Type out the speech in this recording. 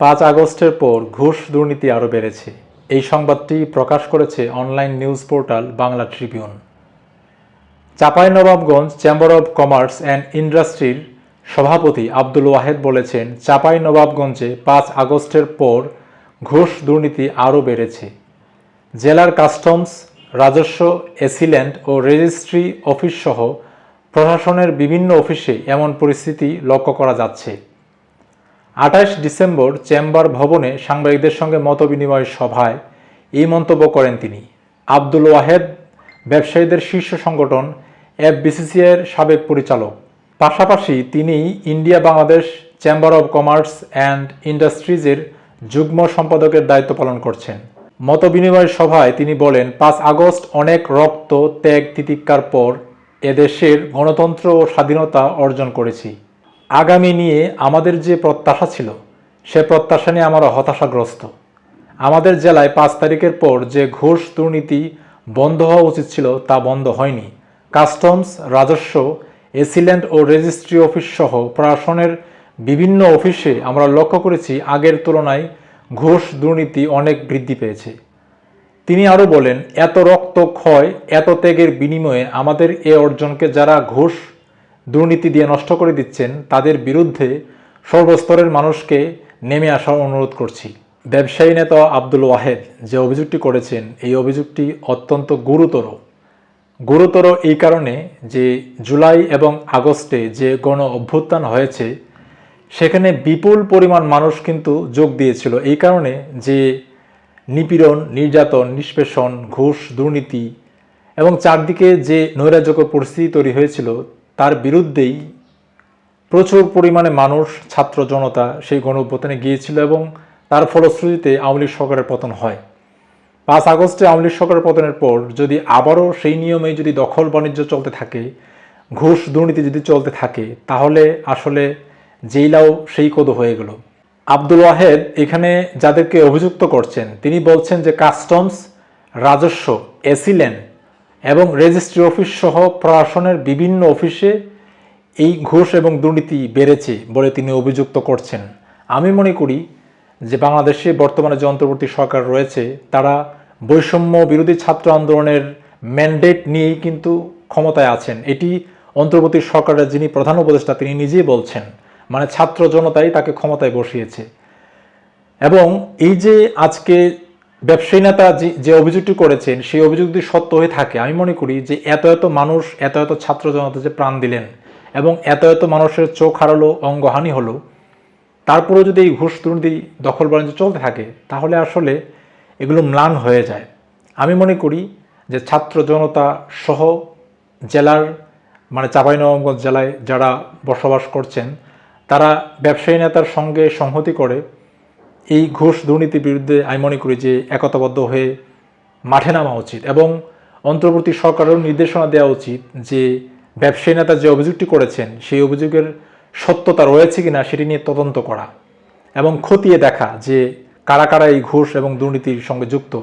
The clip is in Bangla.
পাঁচ আগস্টের পর ঘুষ দুর্নীতি আরও বেড়েছে। এই সংবাদটি প্রকাশ করেছে online news portal Bangla Tribune. Chapainawabganj chamber of commerce and ইন্ডাস্ট্রির সভাপতি আব্দুল ওয়াহেদ বলেছেন, চাঁপাইনবাবগঞ্জে পাঁচ আগস্টের পর ঘুষ দুর্নীতি আরও বেড়েছে। জেলার কাস্টমস, রাজস্ব, এসিল্যান্ড ও রেজিস্ট্রি অফিস সহ প্রশাসনের বিভিন্ন অফিসে এমন পরিস্থিতি লক্ষ্য করা যাচ্ছে। আঠাশ ডিসেম্বর চেম্বার ভবনে সাংবাদিকদের সঙ্গে মতবিনিময় সভায় এই মন্তব্য করেন তিনি। আব্দুল ওয়াহেদ, ব্যবসায়ীদের শীর্ষ সংগঠন, এফবিসিসিআইয়ের সাবেক পরিচালক। পাশাপাশি তিনি India Bangladesh chamber of commerce and ইন্ডাস্ট্রিজের যুগ্ম সম্পাদকের দায়িত্ব পালন করছেন। মতবিনিময় সভায় তিনি বলেন, পাঁচ আগস্ট অনেক রক্ত, ত্যাগ, তিতিক্ষার পর এদেশের গণতন্ত্র ও স্বাধীনতা অর্জন করেছি। আগামী নিয়ে আমাদের যে প্রত্যাশা ছিল, সে প্রত্যাশা নিয়ে আমরা হতাশাগ্রস্ত। আমাদের জেলায় পাঁচ তারিখের পর যে ঘুষ দুর্নীতি বন্ধ হওয়া উচিত ছিল, তা বন্ধ হয়নি। কাস্টমস, রাজস্ব, এসিল্যান্ড ও রেজিস্ট্রি অফিস সহ প্রশাসনের বিভিন্ন অফিসে আমরা লক্ষ্য করেছি, আগের তুলনায় ঘুষ দুর্নীতি অনেক বৃদ্ধি পেয়েছে। তিনি আরও বলেন, এত রক্ত ক্ষয়, এত ত্যাগের বিনিময়ে আমাদের এ অর্জনকে যারা ঘুষ দুর্নীতি দিয়ে নষ্ট করে দিচ্ছেন, তাদের বিরুদ্ধে সর্বস্তরের মানুষকে নেমে আসার অনুরোধ করছি। ব্যবসায়ী নেতা আব্দুল ওয়াহেদ যে অভিযোগটি করেছেন, এই অভিযোগটি অত্যন্ত গুরুতর। গুরুতর এই কারণে যে জুলাই এবং আগস্টে যে গণ অভ্যুত্থান হয়েছে, সেখানে বিপুল পরিমাণ মানুষ কিন্তু যোগ দিয়েছিল। এই কারণে যে নিপীড়ন, নির্যাতন, নিষ্পেষণ, ঘুষ, দুর্নীতি এবং চারদিকে যে নৈরাজ্যকর পরিস্থিতি তৈরি হয়েছিল তার বিরুদ্ধেই প্রচুর পরিমাণে মানুষ, ছাত্র জনতা সেই গণ গিয়েছিল এবং তার ফলশ্রুতিতে আওয়ামী লীগ সরকারের পতন হয়। পাঁচ আগস্টে আওয়ামী লীগ সরকারের পতনের পর যদি আবারও সেই নিয়মে যদি দখল বাণিজ্য চলতে থাকে, ঘুষ দুর্নীতি যদি চলতে থাকে, তাহলে আসলে জেইলাও সেই কদ হয়ে গেল। আব্দুল ওয়াহেদ এখানে যাদেরকে অভিযুক্ত করছেন, তিনি বলছেন যে কাস্টমস, রাজস্ব এসিল্যান্ড এবং রেজিস্ট্রি অফিস সহ প্রশাসনের বিভিন্ন অফিসে এই ঘুষ এবং দুর্নীতি বেড়েছে বলে তিনি অভিযুক্ত করছেন। আমি মনে করি যে বাংলাদেশে বর্তমানে যে অন্তর্বর্তী সরকার রয়েছে, তারা বৈষম্য বিরোধী ছাত্র আন্দোলনের ম্যান্ডেট নিয়েই কিন্তু ক্ষমতায় আছেন। এটি অন্তর্বর্তী সরকারের যিনি প্রধান উপদেষ্টা, তিনি নিজেই বলছেন মানে ছাত্র জনতাই তাকে ক্ষমতায় বসিয়েছে। এবং এই যে আজকে ব্যবসায়ী নেতা যে অভিযোগটি করেছেন, সেই অভিযোগ যদি সত্য হয়ে থাকে, আমি মনে করি যে এত এত মানুষ, এত এত ছাত্র জনতা যে প্রাণ দিলেন এবং এত এত মানুষের চোখ হারালো, অঙ্গহানি হলো, তারপরেও যদি এই ঘুষ দুর্নীতি দখল বাণিজ্য চলতে থাকে, তাহলে আসলে এগুলো ম্লান হয়ে যায়। আমি মনে করি যে ছাত্র জনতা সহ জেলার মানে চাঁপাইনবাবগঞ্জ জেলায় যারা বসবাস করছেন, তারা ব্যবসায়ী নেতার সঙ্গে সংহতি করে এই ঘোষ দুর্নীতির বিরুদ্ধে আমি মনে করি যে একতাবদ্ধ হয়ে মাঠে নামা উচিত এবং অন্তর্বর্তী সরকারেরও নির্দেশনা দেওয়া উচিত যে ব্যবসায়ী নেতা যে অভিযোগটি করেছেন, সেই অভিযোগের সত্যতা রয়েছে কিনা সেটি নিয়ে তদন্ত করা এবং খতিয়ে দেখা যে কারা কারা এই ঘুষ এবং দুর্নীতির সঙ্গে যুক্ত।